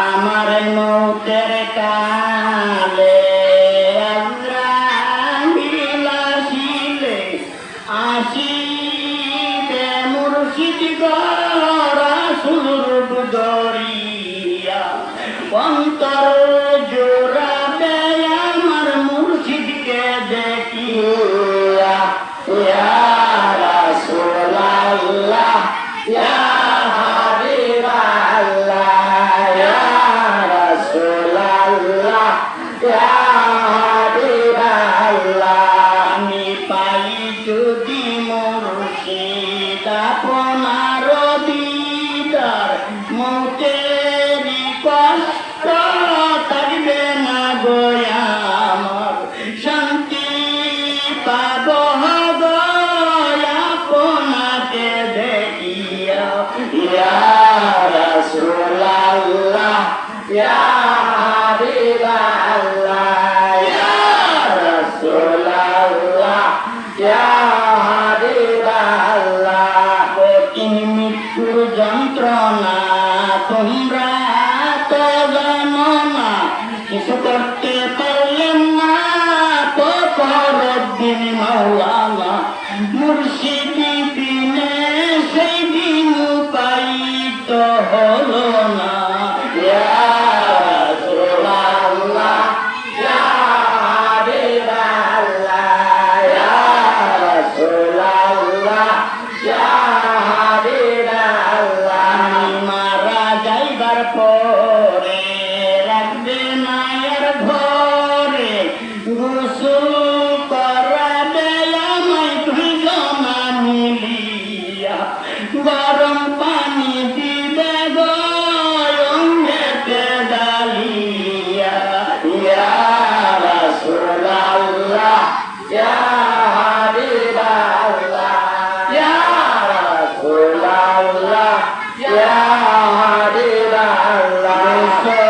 আমার মৌতের কালে আসিলে আসিলে মুর্শিদ গরাসুর দরিয়া অন্তর জোড়া আমার মুর্শিদকে দেখিও Ya Habiballah Ya Rasulallah Ya Habiballah কঠিন মৃত্যুর যন্ত্রণা তোমরা এত জানা কিছু করতে পারলেন না তো Apple. Deus.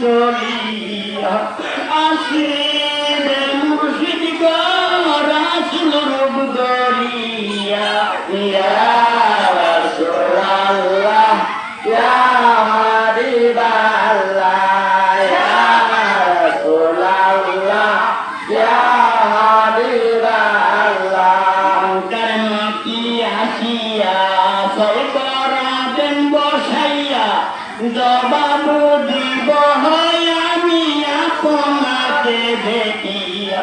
চলিয়া আসিয়া জবাব দিব হয় আমি আপনাকে দেখিয়া